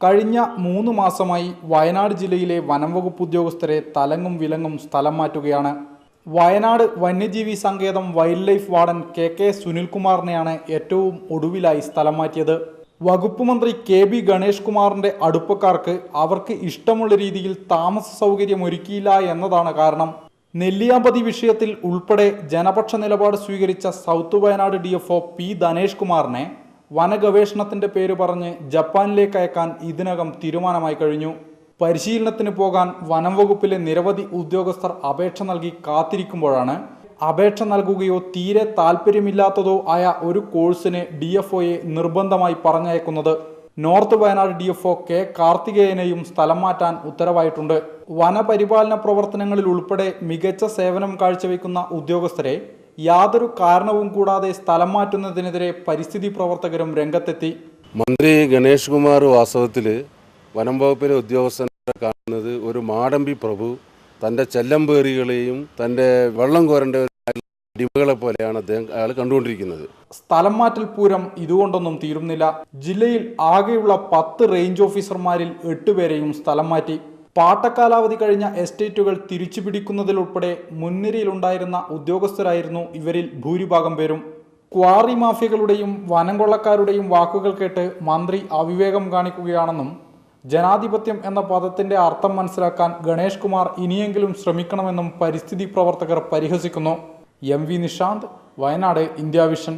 കഴിഞ്ഞ മൂന്ന് മാസമായി വയനാട് ജില്ലയിലെ വനംവകുപ്പ് ഉദ്യോഗസ്ഥരെ തലങ്ങും വിലങ്ങും സ്ഥലം മാറ്റുകയാണ്. വയനാട് വന്യജീവി സങ്കേതം wild life warden K K സുനിൽകുമാറിനെയാണ് ഏറ്റവും ഒടുവിലായി സ്ഥലം മാറ്റിയത്. വകുപ്പ് മന്ത്രി കെ ബി ഗണേഷ് കുമാറിന്റെ അടുപ്പക്കാർക്ക് അവർക്ക് ഇഷ്ടമുള്ള രീതിയിൽ താമസ സൗകര്യം ഒരുക്കിയില്ല എന്നതാണ് കാരണം. നെല്ലിയാമ്പതി വിഷയത്തിൽ ഉൾപ്പെടെ ജനപക്ഷ നിലപാട് സ്വീകരിച്ച south Wayanad D P Dhanesh കുമാറിനെ വനഗവേഷണത്തിന്റെ പേര് പറഞ്ഞ് ജപ്പാനിലേക്ക് അയക്കാൻ ഇതിനകം തീരുമാനമായി കഴിഞ്ഞു. പരിശീലനത്തിന് പോകാൻ വനം വകുപ്പിലെ നിരവധി ഉദ്യോഗസ്ഥർ അപേക്ഷ നൽകി കാത്തിരിക്കുമ്പോഴാണ് അപേക്ഷ നൽകുകയോ തീരെ താല്പര്യമില്ലാത്തതോ ആയ ഒരു കോഴ്സിന് ഡി എഫ് ഒയെ നിർബന്ധമായി പറഞ്ഞയക്കുന്നത്. North Wayanad D F O K കാർത്തികേയനെയും സ്ഥലം മാറ്റാൻ ഉത്തരവായിട്ടുണ്ട്. വനപരിപാലന പ്രവർത്തനങ്ങളിൽ ഉൾപ്പെടെ മികച്ച സേവനം കാഴ്ചവെക്കുന്ന ഉദ്യോഗസ്ഥരെ യാതൊരു കാരണവും കൂടാതെ സ്ഥലം മാറ്റുന്നതിനെതിരെ പരിസ്ഥിതി പ്രവർത്തകരും രംഗത്തെത്തി. മന്ത്രി ഗണേഷ് കുമാർ വാസ്തവത്തിൽ വനം വകുപ്പിലെ ഉദ്യോഗസ്ഥനെ കാണുന്നത് ഒരു മാടമ്പി പ്രഭു തന്റെ ചെല്ലമ്പേറികളെയും തന്റെ വെള്ളം കോരേണ്ട അടിമകളെ പോലെയാണ് അദ്ദേഹം അയാൾ കണ്ടുകൊണ്ടിരിക്കുന്നത്. സ്ഥലം മാറ്റൽ പൂരം ഇതുകൊണ്ടൊന്നും തീരുന്നില്ല. ജില്ലയിൽ ആകെയുള്ള പത്ത് റേഞ്ച് ഓഫീസർമാരിൽ എട്ടുപേരെയും സ്ഥലം മാറ്റി. പാട്ടക്കാലാവധി കഴിഞ്ഞ എസ്റ്റേറ്റുകൾ തിരിച്ചു പിടിക്കുന്നതിലുൾപ്പെടെ മുൻനിരയിലുണ്ടായിരുന്ന ഉദ്യോഗസ്ഥരായിരുന്നു ഇവരിൽ ഭൂരിഭാഗം പേരും. ക്വാറി മാഫിയകളുടെയും വനം കൊള്ളക്കാരുടെയും വാക്കുകൾ കേട്ട് മന്ത്രി അവിവേകം കാണിക്കുകയാണെന്നും ജനാധിപത്യം എന്ന പദത്തിന്റെ അർത്ഥം മനസ്സിലാക്കാൻ ഗണേഷ് കുമാർ ഇനിയെങ്കിലും ശ്രമിക്കണമെന്നും പരിസ്ഥിതി പ്രവർത്തകർ പരിഹസിക്കുന്നു. M V Nishanth Wayanad India vision.